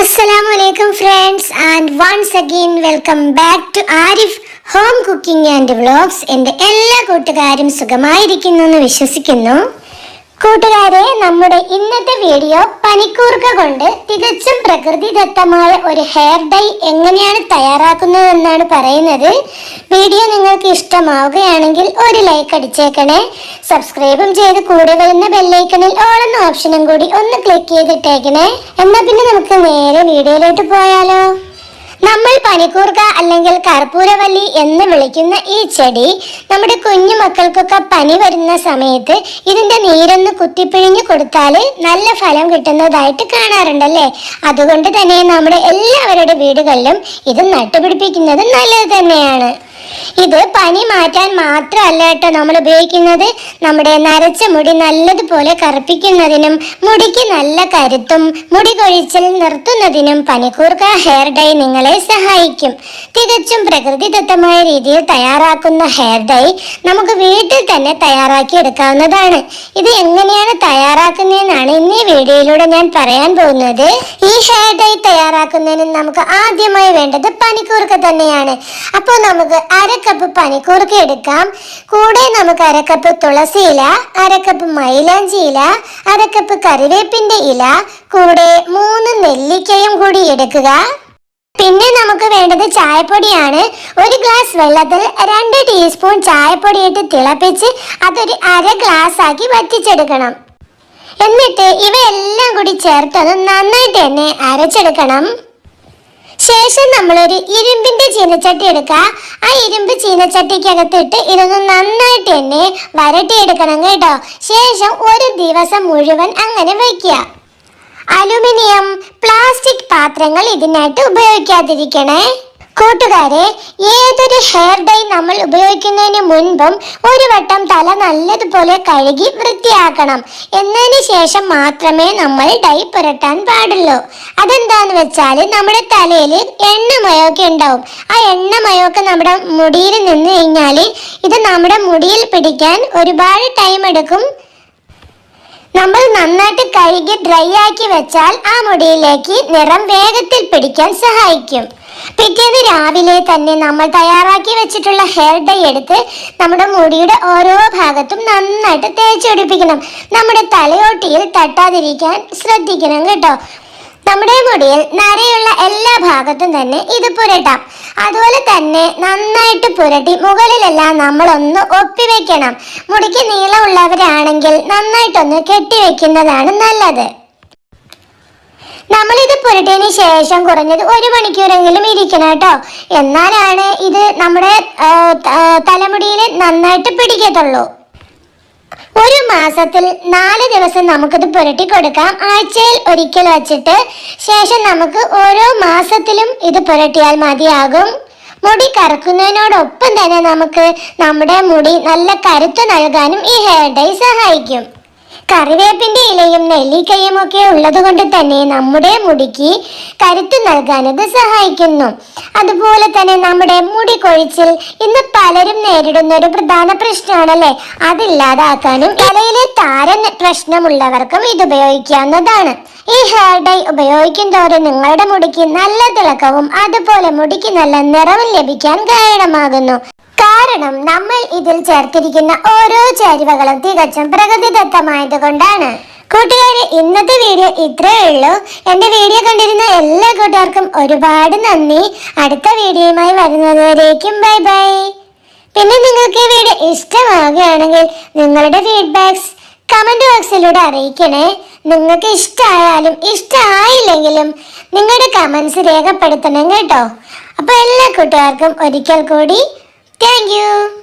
അസ്സലാമു അലൈക്കും friends and once again welcome back to Arif home cooking and vlogs എന്റെ എല്ലാ കൂട്ടുകാരും സുഖമായിരിക്കുന്നു എന്ന് വിശ്വസിക്കുന്നു. കൂട്ടുകാരെ നമ്മുടെ ഇന്നത്തെ വീഡിയോ പനിക്കൂർക്ക കൊണ്ട് തികച്ചും പ്രകൃതിദത്തമായ ഒരു ഹെയർ ഡൈ എങ്ങനെയാണ് തയ്യാറാക്കുന്നതെന്നാണ് പറയുന്നത്. വീഡിയോ നിങ്ങൾക്ക് ഇഷ്ടമാവുകയാണെങ്കിൽ ഒരു ലൈക്ക് അടിച്ചേക്കണേ. സബ്സ്ക്രൈബും ചെയ്ത് കൂടെ വരുന്ന ബെല്ലൈക്കണിൽ ഓളെന്ന ഓപ്ഷനും കൂടി ഒന്ന് ക്ലിക്ക് ചെയ്തിട്ടേക്കണേ. എന്നാ പിന്നെ നമുക്ക് നേരെ വീഡിയോയിലോട്ട് പോയാലോ. നമ്മൾ പനിക്കൂർക്ക അല്ലെങ്കിൽ കർപ്പൂരവല്ലി എന്ന് വിളിക്കുന്ന ഈ ചെടി നമ്മുടെ കുഞ്ഞു മക്കൾക്കൊക്കെ പനി വരുന്ന സമയത്ത് ഇതിന്റെ നീരൊന്ന് കുത്തിപ്പിഴിഞ്ഞ് കൊടുത്താൽ നല്ല ഫലം കിട്ടുന്നതായിട്ട് കാണാറുണ്ടല്ലേ? അതുകൊണ്ട് തന്നെ നമ്മുടെ എല്ലാവരുടെ വീടുകളിലും ഇത് നട്ടുപിടിപ്പിക്കുന്നത് നല്ലത് തന്നെയാണ്. ഇത് പനി മാറ്റാൻ മാത്രമല്ല കേട്ടോ നമ്മൾ ഉപയോഗിക്കുന്നത്. നമ്മുടെ നരച്ച മുടി നല്ലതുപോലെ കറുപ്പിക്കുന്നതിനും മുടിക്ക് നല്ല കരുത്തും മുടി കൊഴിച്ചിൽ നിർത്തുന്നതിനും പനിക്കൂർക്ക ഹെയർ ഡൈ നിങ്ങളെ സഹായിക്കും. തികച്ചും പ്രകൃതിദത്തമായ രീതിയിൽ തയ്യാറാക്കുന്ന ഹെയർ ഡൈ നമുക്ക് വീട്ടിൽ തന്നെ തയ്യാറാക്കി എടുക്കാവുന്നതാണ്. ഇത് എങ്ങനെയാണ് തയ്യാറാക്കുന്നതെന്നാണ് ഇന്ന് വീഡിയോയിലൂടെ ഞാൻ പറയാൻ പോകുന്നത്. ഈ ഹെയർ ഡൈ തയ്യാറാക്കുന്നതിന് നമുക്ക് ആദ്യമായി വേണ്ടത് പനിക്കൂർക്ക തന്നെയാണ്. അപ്പോൾ നമുക്ക് അര കപ്പ് പനിക്കൂർക്ക എടുക്കാം. കൂടെ നമുക്ക് അരക്കപ്പ് തുളസി ഇല അരക്കപ്പ് മൈലാഞ്ചി ഇല അരക്കപ്പ് കറിവേപ്പിന്റെ ഇല കൂടെ മൂന്ന് നെല്ലിക്കയും കൂടി എടുക്കുക. പിന്നെ നമുക്ക് വേണ്ടത് ചായപ്പൊടിയാണ്. ഒരു ഗ്ലാസ് വെള്ളത്തിൽ രണ്ട് ടീസ്പൂൺ ചായപ്പൊടി ഇട്ട് തിളപ്പിച്ച് അതൊരു അര ഗ്ലാസ് ആക്കി വറ്റിച്ചെടുക്കണം. എന്നിട്ട് ഇവയെല്ലാം കൂടി ചേർത്തൊന്ന് നന്നായിട്ട് തന്നെ അരച്ചെടുക്കണം. ശേഷം നമ്മളൊരു ഇരുമ്പിന്റെ ചീനച്ചട്ടി എടുക്കുക. ആ ഇരുമ്പ് ചീനച്ചട്ടിക്കകത്തിട്ട് ഇതൊന്ന് നന്നായിട്ട് തന്നെ വരട്ടിയെടുക്കണം കേട്ടോ. ശേഷം ഒരു ദിവസം മുഴുവൻ അങ്ങനെ വയ്ക്കുക അലുമിനിയം പ്ലാസ്റ്റിക് പാത്രങ്ങൾ ഇതിനായിട്ട് ഉപയോഗിക്കാതിരിക്കണേ. കൂട്ടുകാരെ ഏതൊരു ഹെയർ ഡൈ നമ്മൾ ഉപയോഗിക്കുന്നതിന് മുൻപും ഒരു വട്ടം തല നല്ലതുപോലെ കഴുകി വൃത്തിയാക്കണം. എന്നതിന് ശേഷം മാത്രമേ നമ്മൾ ഡൈ പുരട്ടാൻ പാടുള്ളൂ. അതെന്താന്ന് വെച്ചാൽ നമ്മുടെ തലയിൽ എണ്ണമയമൊക്കെ ഉണ്ടാവും. ആ എണ്ണമയൊക്കെ നമ്മുടെ മുടിയിൽ നിന്ന് കഴിഞ്ഞാൽ ഇത് നമ്മുടെ മുടിയിൽ പിടിക്കാൻ ഒരുപാട് ടൈം എടുക്കും. നമ്മൾ നന്നായിട്ട് കഴുകി ഡ്രൈ ആക്കി വെച്ചാൽ ആ മുടിയിലേക്ക് നിറം വേഗത്തിൽ പിടിക്കാൻ സഹായിക്കും. പിറ്റേന്ന് രാവിലെ തന്നെ നമ്മൾ തയ്യാറാക്കി വെച്ചിട്ടുള്ള ഹെയർ ഡൈ എടുത്ത് നമ്മുടെ മുടിയുടെ ഓരോ ഭാഗത്തും നന്നായിട്ട് തേച്ചുപിടിപ്പിക്കണം നമ്മുടെ തലയോട്ടിയിൽ തട്ടാതിരിക്കാൻ ശ്രദ്ധിക്കണം കേട്ടോ. നമ്മുടെ മുടിയിൽ നരയുള്ള എല്ലാ ഭാഗത്തും തന്നെ ഇത് പുരട്ടാം. അതുപോലെ തന്നെ നന്നായിട്ട് പുരട്ടി മുകളിലെല്ലാം നമ്മളൊന്ന് ഒപ്പിവെക്കണം. മുടിക്ക് നീളമുള്ളവരാണെങ്കിൽ നന്നായിട്ടൊന്ന് കെട്ടിവെക്കുന്നതാണ് നല്ലത്. നമ്മളിത് പുരട്ടിയതിന് ശേഷം കുറഞ്ഞത് ഒരു മണിക്കൂറെങ്കിലും ഇരിക്കണം കേട്ടോ. എന്നാലാണ് ഇത് നമ്മുടെ തലമുടിയിൽ നന്നായിട്ട് പിടിക്കത്തുള്ളൂ. ഒരു മാസത്തിൽ നാല് ദിവസം നമുക്കിത് പുരട്ടി കൊടുക്കാം. ആഴ്ചയിൽ ഒരിക്കൽ വച്ചിട്ട് ശേഷം നമുക്ക് ഓരോ മാസത്തിലും ഇത് പുരട്ടിയാൽ മതിയാകും. മുടി കറക്കുന്നതിനോടൊപ്പം തന്നെ നമുക്ക് നമ്മുടെ മുടി നല്ല കരുത്ത് നൽകാനും ഈ ഹെയർ ഡൈ സഹായിക്കും. കറിവേപ്പിന്റെ ഇലയും നെല്ലിക്കയും ഒക്കെ ഉള്ളത് കൊണ്ട് തന്നെ നമ്മുടെ മുടിക്ക് കരുത്ത് നൽകാൻ ഇത് സഹായിക്കുന്നു. അതുപോലെ തന്നെ നമ്മുടെ മുടി കൊഴിച്ചിൽ ഇന്ന് പലരും നേരിടുന്ന ഒരു പ്രധാന പ്രശ്നമാണല്ലേ? അതില്ലാതാക്കാനും തലയിലെ താര പ്രശ്നമുള്ളവർക്കും ഇത് ഉപയോഗിക്കാവുന്നതാണ്. ഈ ഹെയർ ഡൈ ഉപയോഗിക്കും തോറും നിങ്ങളുടെ മുടിക്ക് നല്ല തിളക്കവും അതുപോലെ മുടിക്ക് നല്ല നിറവും ലഭിക്കാൻ കാരണമാകുന്നു. കാരണം നമ്മൾ ഇതിൽ ചേർത്തിരിക്കുന്ന ഓരോ ചേരുവകളും തികച്ചും പ്രകൃതിദത്തമായത് കൊണ്ടാണ് കൂട്ടുകാരെ ഇന്നത്തെ വീഡിയോ ഇത്രയേ ഉള്ളൂ. എന്റെ വീഡിയോ കണ്ടിരുന്ന എല്ലാ കൂട്ടുകാർക്കും ഒരുപാട് നന്ദി. അടുത്ത വീഡിയോയുമായി വരുന്നതുവരേക്കും ബൈ ബൈ. പിന്നെ നിങ്ങൾക്ക് ഈ വീഡിയോ ഇഷ്ടമാകുകയാണെങ്കിൽ നിങ്ങളുടെ ഫീഡ്ബാക്സ് കമന്റ് ബോക്സിലൂടെ അറിയിക്കണേ. നിങ്ങൾക്ക് ഇഷ്ടമായാലും ഇഷ്ടമായില്ലെങ്കിലും നിങ്ങളുടെ കമന്റ്സ് രേഖപ്പെടുത്തണം കേട്ടോ. അപ്പോൾ എല്ലാ കൂട്ടുകാർക്കും ഒരിക്കൽ കൂടി Thank you.